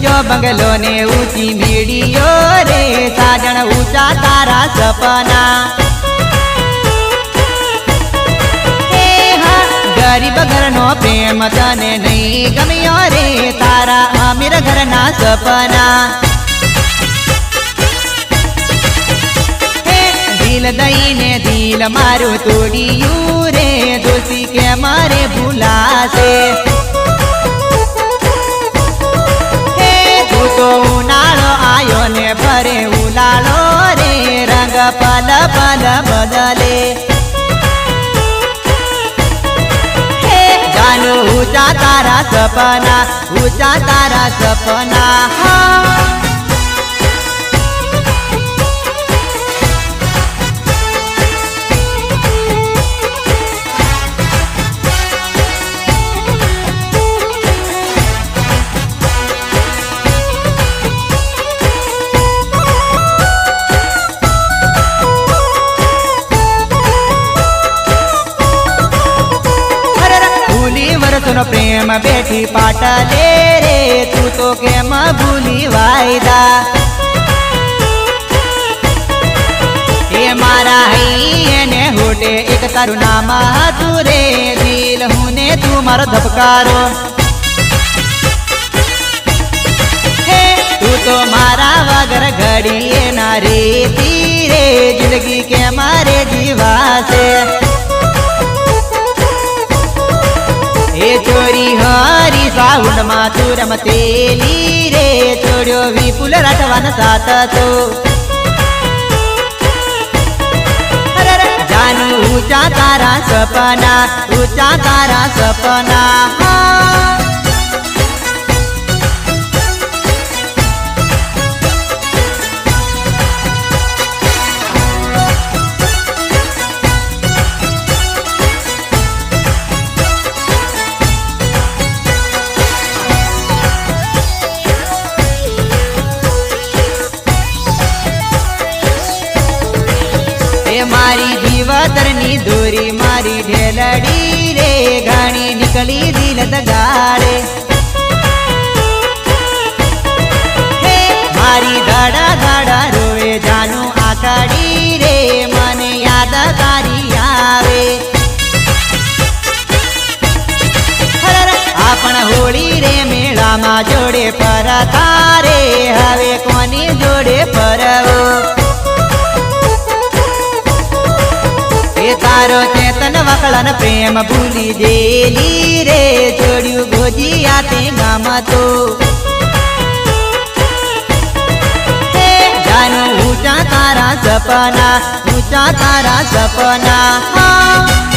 ઊંચો બંગલો ને ઊંચી મેડીઓ રે, સાજણ ઊંચા તારા સપના. ગરીબ ઘરનો પ્રેમ તને નહીં ગમ્યો રે, તારા અમીર ઘરના સપના. દિલ દઈને દિલ મારું તોડિયું રે દોષી કે મારે ભૂલાશે. રંગ પલ પલ બદલે જાનુ ઊંચા તારા સપના ઊંચા તારા સપના હા પ્રેમ બેઠી પાટલે રે? તું તો કેમ ભૂલી વાયદા? એ મારા હૈયે હોટે એક તારું નામ હતું રે. દિલ હું ને તું મારો ધબકારો. હે, તું તો મારા વગર ઘડીએ ના રેતી રે. એ ચોરી હરી સાઉન્ડમાં તું રમતેલી રે છોડ્યો વિપુલ રાઠવાન સાથ તો. જાનુ ઊંચા તારા સપના, ઊંચા તારા સપના. જીવતરની દોરી મારી ઢેલડી રે, ઘણી નીકળી દિલ દગાડે મારી દાડા ધાડા રોવે, જાનું આકાડી રે, મને યાદ તારી આવે. આપણ હોળી રે, મેળામાં જોડે પર તારે હવે તારો ચેતન વકળન પ્રેમ ભૂલી દેલી રે, જોડ્યું ભોજિયા તે ગામ તો. જાનું ઊંચા તારા સપના, ઊંચા તારા સપના.